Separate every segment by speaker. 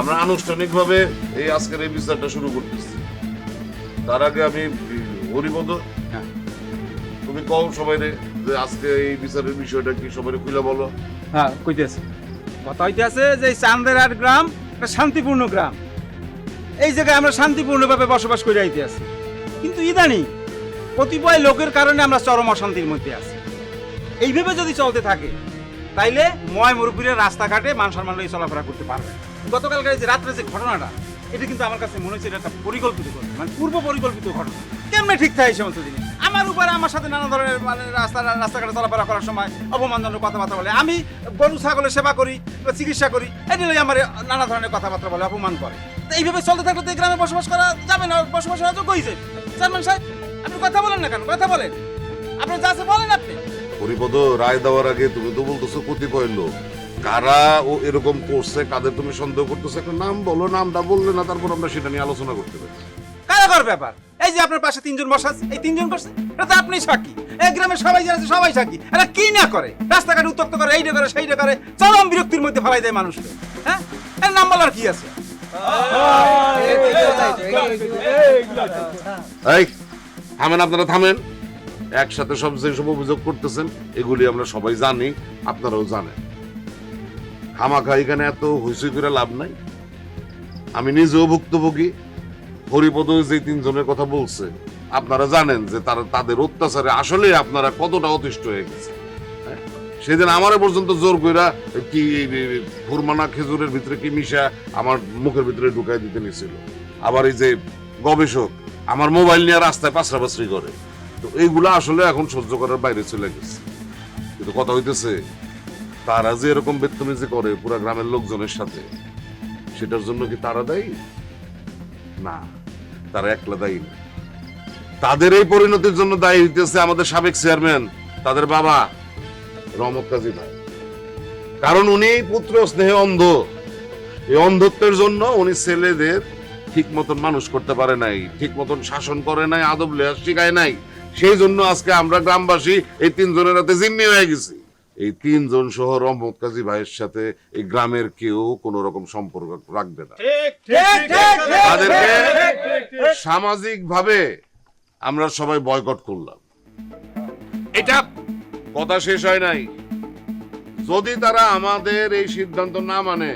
Speaker 1: আমরা আনুষ্ঠানিকভাবে এই আজকের এই বিচারটা শুরু করতেছি। তার আগে আমি হরিপদ
Speaker 2: হ্যাঁ।
Speaker 1: তুমি কও সবাই যে আজকে এই বিচারের বিষয়টা কি সবাই খুলে বলো।
Speaker 2: হ্যাঁ কইতেছে। কথা হইতেছে যে চান্দেরার গ্রাম একটা শান্তিপূর্ণ গ্রাম। এই জায়গায় আমরা শান্তিপূর্ণভাবে বসবাস করে আইতে আছি। কিন্তু ইদানি কতিপয় লোকের কারণে আমরা চরম অশান্তির মধ্যে আছি। এইভাবে যদি চলতে থাকে, তাইলে ময় মুরব্বীরা রাস্তাঘাটে মান সম্মান লইয়ে চলাফেরা করতে পারবে। গতকালকে যে রাত্রে যে ঘটনাটা, এটা কিন্তু আমার কাছে মনে হচ্ছে এটা একটা পরিকল্পিত ঘটনা মানে পূর্ব পরিকল্পিত ঘটনা। কেমনে ঠিক থাকে সমস্ত জিনিস? আমার উপরে আমার সাথে নানা ধরনের মানে রাস্তা রাস্তাঘাটে চলাফেরা করার সময় অপমানজনক কথাবার্তা বলে, আমি গরু, ছাগলের সেবা করি বা চিকিৎসা করি, এটা আমার নানা ধরনের কথাবার্তা বলে, অপমান করে। এইভাবে চলতে থাকলে তো এই গ্রামে বসবাস করা যাবে না, বসবাস করা যোগ্য হয়েছে চেয়ারম্যান সাহেব, আপনি কথা বলেন না কেন? কথা বলেন। আপনি যা বলেন আপনি।
Speaker 1: হরিপদ রায় দেওয়ার আগে তুমি তো বলতেছো কতিপয় লোক কারা ও এরকম করছে কাদের তুমি সন্দেহ করতেছো একটা নাম বলো নামটা বললে না তারপর আমরা সেটা নিয়ে আলোচনা করতে পারি
Speaker 2: কারাগার ব্যাপার এই যে আপনার পাশে তিনজন বসা আছে এই তিনজন করছে এটা তো আপনি সাক্ষী এই গ্রামের সবাই যারা আছে সবাই সাক্ষী এরা কি না করে রাস্তাঘাট উত্তক্ত করে এইটা করে সেইটা করে চরম বিরক্তির মধ্যে ফেলাই দেয় মানুষকে হ্যাঁ এর নাম বলার কি আছে
Speaker 1: এই থামেন আপনারা থামেন একসাথে সব যে সব অভিযোগ করতেছেন, এগুলি আমরা সবাই জানি, আপনারাও জানেন। খামাখা এখানে এত হইচই করে লাভ নাই। আমি নিজেও ভুক্তভোগী। হরিপদ যে তিনজনের কথা বলছে, আপনারা জানেন যে তারা তাদের অত্যাচারে আসলে আপনারা কতটা অতিষ্ঠ হয়ে গেছে হ্যাঁ? সেদিন আমার পর্যন্ত জোর কইরা কি ফুরমানা খেজুরের ভিতরে কি মিশা আমার মুখের ভিতরে ঢুকাই দিতে নিছিল। আবার এই যে গবেষক, আমার মোবাইল নিয়ে রাস্তায় পাঁচরাপাচরি করে। তো এইগুলো আসলে এখন সহ্য করার বাইরে চলে গেছে। কিন্তু কথা হইতেছে, তারা যে এরকম বেতমিজি করে পুরো গ্রামের লোকজনের সাথে, সেটার জন্য কি তারা দায়ী? না, তারা একলা দায়ী না। তাদের এই পরিণতির জন্য দায়ী হইতেছে আমাদের সাবেক চেয়ারম্যান, তাদের বাবা রহমত কাজী ভাই। কারণ উনি পুত্র স্নেহে অন্ধ। এই অন্ধত্বের জন্য উনি ছেলেদের ঠিক মতন মানুষ করতে পারে নাই ঠিক মতন শাসন করে নাই, আদব লেহাজ শিখায় নাই। সেই জন্য আজকে আমরা গ্রামবাসী এই তিনজনের হাতে জিম্মি হয়ে গেছি এই তিনজন সহ রহমত কাজী ভাইয়ের সাথে এই গ্রামের কেউ কোন রকম সম্পর্ক রাখবে না তাদেরকে সামাজিক ভাবে আমরা সবাই বয়কট করলাম এটা কথা শেষ হয় নাই যদি তারা আমাদের এই সিদ্ধান্ত না মানে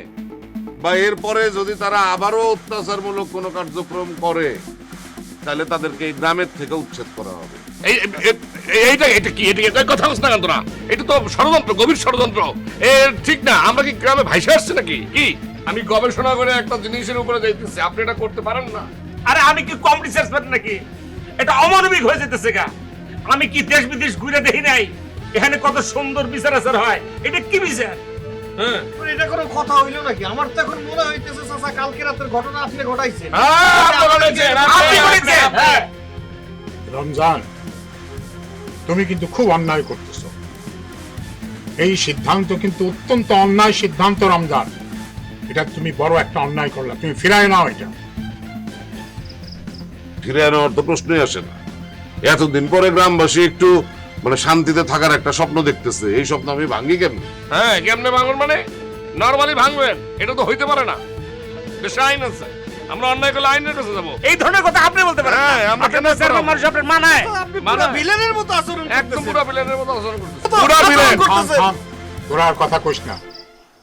Speaker 1: বা এরপরে যদি তারা আবারও অত্যাচারমূলক কোনো কার্যক্রম করে তাহলে তাদেরকে এই গ্রামের থেকে উচ্ছেদ করা হবে
Speaker 3: এই এ- এ- এইটা এটা কি এটা এটা কথা বলছ না কেন তোরা? এটা তো ষড়যন্ত্র গভীর ষড়যন্ত্র। এ ঠিক না আমরা কি গ্রামে ভাইসে আসছে নাকি? কি? আমি গবেষণা করে একটা জিনিসের উপরে যাইতেছি আপনি এটা করতে পারেন না?
Speaker 4: আরে আমি কি কম রিসার্চ পারি নাকি? এটা অমানবিক হয়ে যেতেছে গা। আমি কি দেশ বিদেশ ঘুরে দেখি নাই? এখানে কত সুন্দর বিচার আচার হয়। এটা কি বিচার? হ্যাঁ।
Speaker 5: এটা কোনো কথা হইল নাকি? আমার তো এখন মনে হইতেছে চাচা কালকে রাতের ঘটনা আপনি ঘটাইছেন।
Speaker 3: হ্যাঁ, আপনি হ্যাঁ।
Speaker 6: রমজান তুমি কিন্তু খুব অন্যায় করতেছো। এই সিদ্ধান্ত কিন্তু অত্যন্ত অন্যায় সিদ্ধান্ত রমজান। এটা তুমি বড় একটা অন্যায় করলা। তুমি ফিরায় নাও এটা।
Speaker 1: ফিরে আনার তো প্রশ্নই আসে না। এতদিন পরে গ্রামবাসী একটু মানে শান্তিতে থাকার একটা স্বপ্ন দেখতেছে। এই স্বপ্ন আমি ভাঙি কেমনি?
Speaker 3: হ্যাঁ কেমনে ভাঙবেন মানে? নরমালি ভাঙবেন এটা তো হইতে পারে না। দেশে আইন আছে। আমরা অন্যায় করলে আইনের কাছে যাব।
Speaker 4: এই ধরনের কথা আপনি বলতে পারেন
Speaker 3: হ্যাঁ, আমরা কেন
Speaker 4: মানুষ আপনার মানায়।
Speaker 5: আপনি
Speaker 3: মানে-
Speaker 5: ভিলেনের মতো আচরণ
Speaker 3: একদম পুরো বিলেনের মতো আচরণ করতেছে পুরো বিলেন
Speaker 5: করতেছেন।
Speaker 6: থাম, থাম। তোরা আর কথা কইস না।